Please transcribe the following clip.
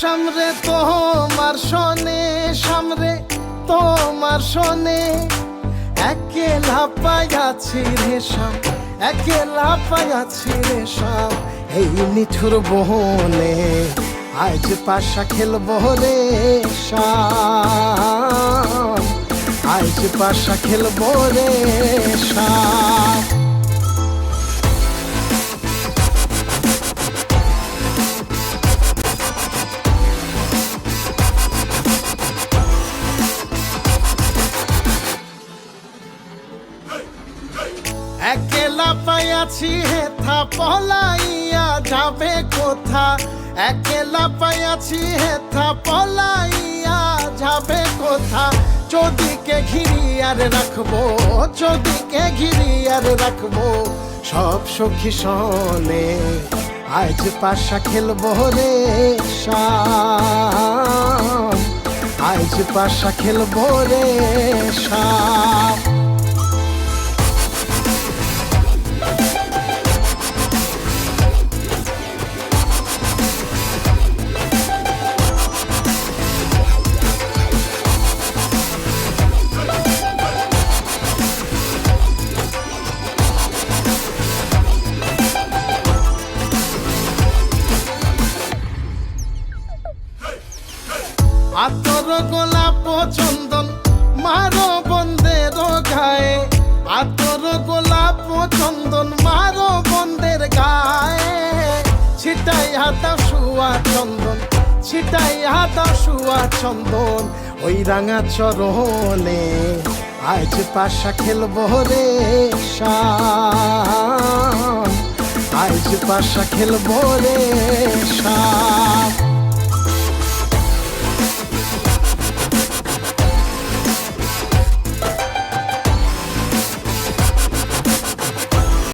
সামরে তোমার শোনে, সামরে তোমার শোনে। একেলা পাইয়াছি রে শাম একেলা রে শাম এই নিঠুর বহনে, আজ পাশা খেলব রে আজ পাশা খেলব রে শাম পাইয়াছি হেথা, পলাইয়া যাবে কোথা? একেলা হেথা, পলাইয়া যাবে কোথা? চোদিকে ঘিরিয়ার রাখব রাখব, সব সখী সনে। আজ পাশা খেলব রে আজ পাশা খেলব রে শাম। আতর গোলাপ চন্দন মারো বন্দের গায়ে। আতর গোলাপ চন্দন মারো বন্দের গায়ে। ছিটাই হাতা শুয়া চন্দন, ছিটাই হাতা শুয়া চন্দন। ওই রাঙা চরণে আজ পাশা খেলব রে শাম আজ পাশা খেলব রে শাম